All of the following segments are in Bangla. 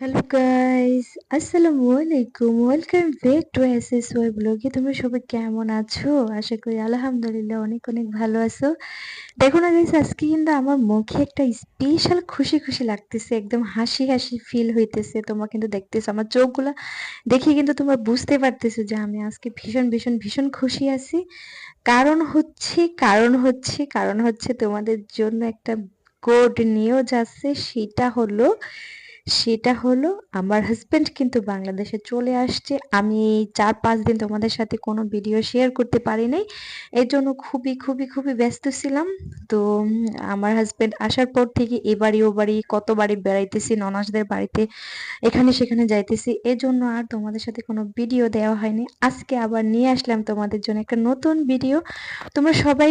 হ্যালো গাইস আসসালামু আলাইকুম welcome back to S S Y ব্লগে তোমরা সবাই কেমন আছো? আশা করি আলহামদুলিল্লাহ অনেক অনেক ভালো আছো। দেখো না গাইস আজকে কিন্তু আমার মুখে একটা স্পেশাল খুশি খুশি লাগতেছে। একদম হাসি হাসি ফিল হইতেছে। তোমরা কিন্তু দেখতেছো, আমার চোখগুলা দেখে কিন্তু তোমরা বুঝতে পারতেছো যে আমি আজকে ভীষণ ভীষণ ভীষণ খুশি আছি। কারণ হচ্ছে কারণ হচ্ছে কারণ হচ্ছে তোমাদের জন্য একটা গুড নিউজ আছে। সেটা হলো সেটা হলো আমার হাজবেন্ড কিন্তু বাংলাদেশে চলে আসছে। আমি চার পাঁচ দিন তোমাদের সাথে কোনো ভিডিও শেয়ার করতে পারি নাই। এর জন্য খুবই খুবই খুবই ব্যস্ত ছিলাম। তো আমার হাজবেন্ড আসার পর থেকে এ বাড়ি ও বাড়ি কত বাড়ি বেড়াইতেছি ননাসদের বাড়িতে এখানে সেখানে যাইতেছি। এর জন্য আর তোমাদের সাথে কোনো ভিডিও দেওয়া হয়নি। আজকে আবার নিয়ে আসলাম তোমাদের জন্য একটা নতুন ভিডিও তোমরা সবাই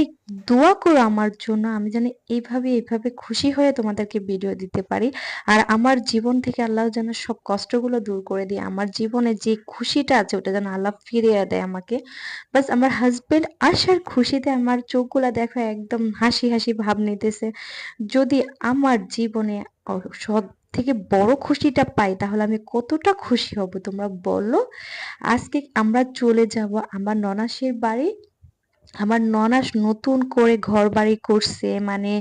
দোয়া করো আমার জন্য। আমি জানি এইভাবে এইভাবে খুশি হয়ে তোমাদেরকে ভিডিও দিতে পারি। আর আমার জীবন থেকে আল্লাহ যেন সব কষ্টগুলো দূর করে দিয়ে। আমার জীবনে যে খুশিটা আছে, ওটা যেন আল্লাহ ফিরিয়ে দেয় আমাকে। বাস আমার হাজবেন্ড আসার খুশিতে আমার চোখগুলো দেখো একদম হাসি হাসি ভাব নিতেছে। যদি আমার জীবনে সব থেকে বড় খুশিটা পাই, তাহলে আমি কতটা খুশি হব তোমরা বলো? আজকে আমরা চলে যাব আমার ননাসের বাড়ি। আমার ননাস নতুন করে ঘর বাড়ি করছে মানে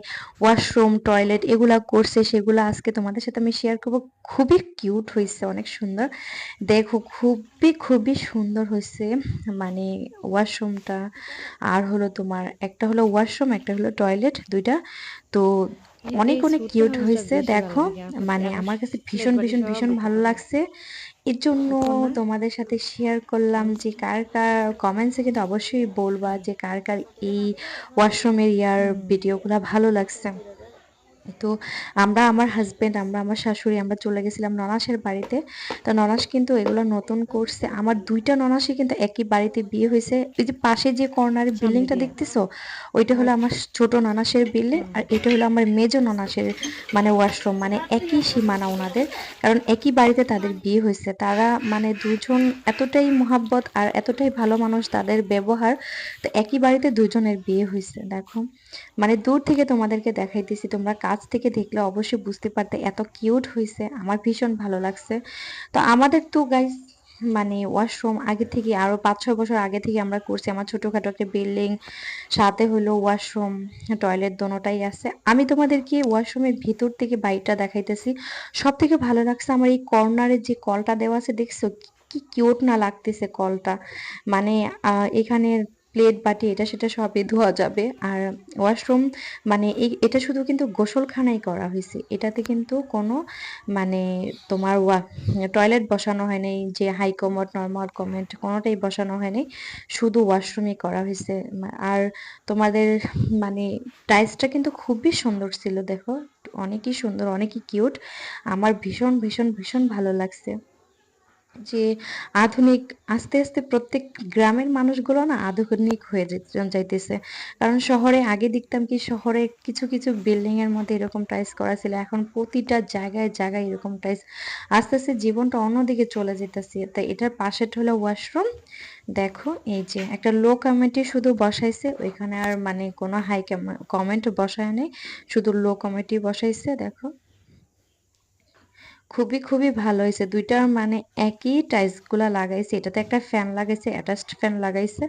ওয়াশরুম টয়লেট এগুলা করছে সেগুলো আজকে তোমাদের সাথে আমি শেয়ার করব। খুবই কিউট হয়েছে অনেক সুন্দর। দেখো খুবই খুবই সুন্দর হয়েছে মানে ওয়াশরুমটা আর হলো তোমার একটা হলো ওয়াশরুম একটা হলো টয়লেট দুইটা। তো অনেক অনেক কিউট হয়েছে দেখো। মানে আমার কাছে ভীষণ ভীষণ ভীষণ ভালো লাগছে। এর জন্য তোমাদের সাথে শেয়ার করলাম যে কার কার কমেন্টসে কিন্তু অবশ্যই বলবা যে কার কার এই ওয়াশরুমের ইয়ার ভিডিওগুলো ভালো লাগছে। তো আমরা আমার হাজবেন্ড আমরা আমার শাশুড়ি আমরা চলে গেছিলাম ননাসের বাড়িতে। তো ননাস কিন্তু এগুলো নতুন করছে। আমার দুইটা ননাসই কিন্তু একই বাড়িতে বিয়ে হয়েছে। ওই যে পাশে যে কর্নারের বিল্ডিংটা দেখতেছো ওইটা হলো আমার ছোট ননাসের বিল্ডিং আর এটা হলো আমার মেজো ননাসের মানে ওয়াশরুম মানে একই সীমানা ওনাদের। কারণ একই বাড়িতে তাদের বিয়ে হয়েছে। তারা মানে দুজন এতটাই মোহাব্বত আর এতটাই ভালো মানুষ তাদের ব্যবহার তো একই বাড়িতে দুজনের বিয়ে হয়েছে। দেখো মানে দূর থেকে তোমাদেরকে দেখাইতেছি তোমরা কাছ থেকে দেখলে অবশ্যই বুঝতে পারতে এত কিউট হয়েছে আমার ভীষণ ভালো লাগছে। তো আমাদের তো গাইজ মানে ওয়াশরুম আগে থেকে আরও পাঁচ, ছয় বছর আগে থেকে আমরা করছি, আমার ছোটখাটো একটা বিল্ডিং সাথে হলো ওয়াশরুম টয়লেট দোনোটাই আছে। আমি তোমাদেরকে ওয়াশরুমের ভিতর থেকে বাইরটা দেখাইতেছি। সব থেকে ভালো লাগছে আমার এই কর্নারের যে কলটা দেওয়া আছে, দেখছ কি কিউট না লাগতেছে কলটা। মানে এখানে প্লেট, বাটি, এটা সেটা সবই ধোয়া যাবে। আর ওয়াশরুম মানে এটা শুধু কিন্তু গোসলখানাই করা হয়েছে। এটাতে কিন্তু কোনো মানে তোমার টয়লেট বসানো হয়নি যে হাই কমোড, নর্মাল কমেন্ট কোনোটাই বসানো হয়নি শুধু ওয়াশরুমই করা হয়েছে। আর তোমাদের মানে টাইলসটা কিন্তু খুবই সুন্দর ছিল, দেখো। অনেকই সুন্দর, অনেকই কিউট। আমার ভীষণ ভীষণ ভীষণ ভালো লাগছে। যে আধুনিক, আস্তে আস্তে প্রত্যেক গ্রামের মানুষগুলো না আধুনিক হয়ে যাইতেছে। কারণ শহরে আগে দেখতাম কি শহরে কিছু কিছু বিল্ডিং এর মধ্যে এরকম টাইস করা ছিল। এখন প্রতিটা জায়গায় জায়গায় এরকম টাইস আস্তে আস্তে জীবনটা অন্যদিকে চলে যেতেছে। তাই এটার পাশে হলো ওয়াশরুম দেখো, এই যে একটা লো কমেন্টে শুধু বসাইছে। ওইখানে আর মানে কোনো হাই কমেন্ট বসায় নেই। শুধু লো কমেন্টই বসাইছে, দেখো। খুবই খুবই ভালো হয়েছে। দুইটার মানে একই টাইলসগুলো লাগাইছে। এটাতে একটা ফ্যান লাগাইছে অ্যাটাচড ফ্যান লাগাইছে।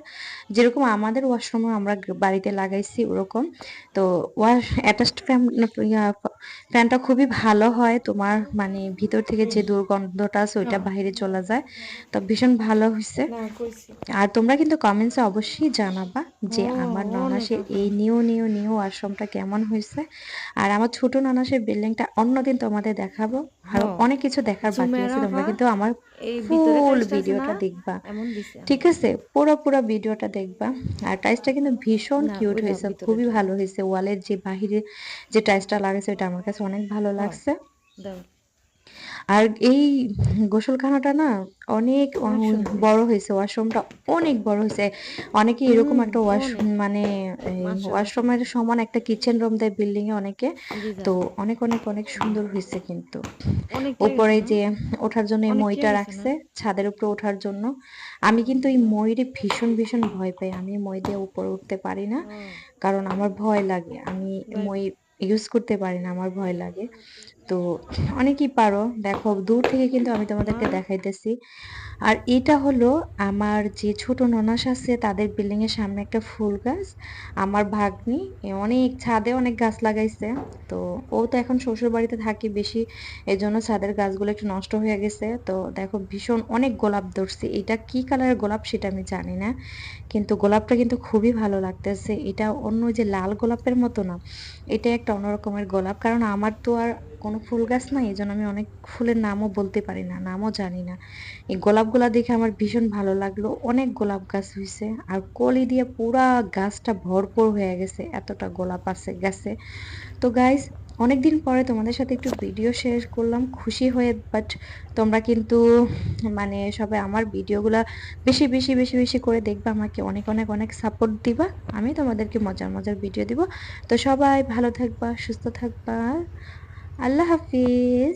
যেরকম আমাদের ওয়াশরুমে আমরা বাড়িতে লাগাইছি ওরকম। তো ওয়াশ অ্যাটাচড ফ্যান ফ্যানটা খুবই ভালো হয়। তোমার মানে ভিতর থেকে যে দুর্গন্ধটা আছে ওইটা হ্যাঁ। বাইরে চলে যায়। তো ভীষণ ভালো হয়েছে আর তোমরা কিন্তু কমেন্টসে অবশ্যই জানাবা। যে আমার ননাসের এই নিউ নিউ নিউ ওয়াশরুমটা কেমন হয়েছে। আর আমার ছোট ননাসের বিল্ডিংটা অন্যদিন তোমাদের দেখাবো। আর অনেক কিছু দেখার বাকি আছে তোমরা কিন্তু আমার ফুল ভিডিওটা দেখবা। ঠিক আছে পুরো পুরো ভিডিওটা দেখবা। আর টাইসটা কিন্তু ভীষণ কিউট হয়েছে খুবই ভালো হয়েছে। ওয়ালের যে বাহিরে যে টাইসটা লাগাইছে এটা আমার কাছে অনেক ভালো লাগছে। আর এই গোসলখানাটা না অনেক বড় হয়েছে ওয়াশরুমটা অনেক বড় হয়েছে। অনেকে এরকম একটা ওয়াশরুম মানে ওয়াশরুমের সমান একটা কিচেন রুম দেয় বিল্ডিং এ অনেকে। তো অনেক অনেক অনেক সুন্দর হয়েছে কিন্তু। উপরে যে ওঠার জন্য এই মইটা রাখছে ছাদের উপরে ওঠার জন্য। আমি কিন্তু এই ময়ূরে ভীষণ ভীষণ ভয় পাই। আমি মই দিয়ে উপরে উঠতে পারি না। কারণ আমার ভয় লাগে। আমি মই ইউজ করতে পারি না আমার ভয় লাগে। তো অনেকেই পারো। দেখো, দূর থেকে কিন্তু আমি তোমাদেরকে দেখাইতেছি। আর এটা হলো আমার যে ছোট ননাস আছে, তাদের বিল্ডিং এর সামনে একটা ফুল গাছ। আমার ভাগ্নি অনেক ছাদে অনেক গাছ লাগাইছে। তো ও তো এখন শ্বশুর বাড়িতে থাকে বেশি এই জন্য ছাদের গাছগুলো একটু নষ্ট হয়ে গেছে। তো দেখো, ভীষণ অনেক গোলাপ ধরছে। এটা কি কালারের গোলাপ সেটা আমি জানি না। কিন্তু গোলাপটা কিন্তু খুবই ভালো লাগতেছে। এটা অন্য যে লাল গোলাপের মতো না এটা একটা অন্যরকমের গোলাপ। কারণ আমার তো আর কোনো ফুল গাছ নাই এই জন্য আমি অনেক ফুলের নামও বলতে পারি না, নামও জানি না। এই গোলাপগুলা দেখে আমার ভীষণ ভালো লাগল, অনেক গোলাপ গাছ হয়েছে আর কলি দিয়ে পুরা গাছটা ভরপুর হয়ে গেছে, এতটা গোলাপ আছে গাছে। তো গাইজ অনেকদিন পরে তোমাদের সাথে একটু ভিডিও শেয়ার করলাম, খুশি হয়ে বাট তোমরা কিন্তু মানে সবাই আমার ভিডিওগুলো বেশি বেশি বেশি বেশি করে দেখবে, আমাকে অনেক অনেক অনেক সাপোর্ট দিবা, আমি তোমাদেরকে মজার মজার ভিডিও দিব। তো সবাই ভালো থাকবা, সুস্থ থাকবা আল্লাহ হাফিজ।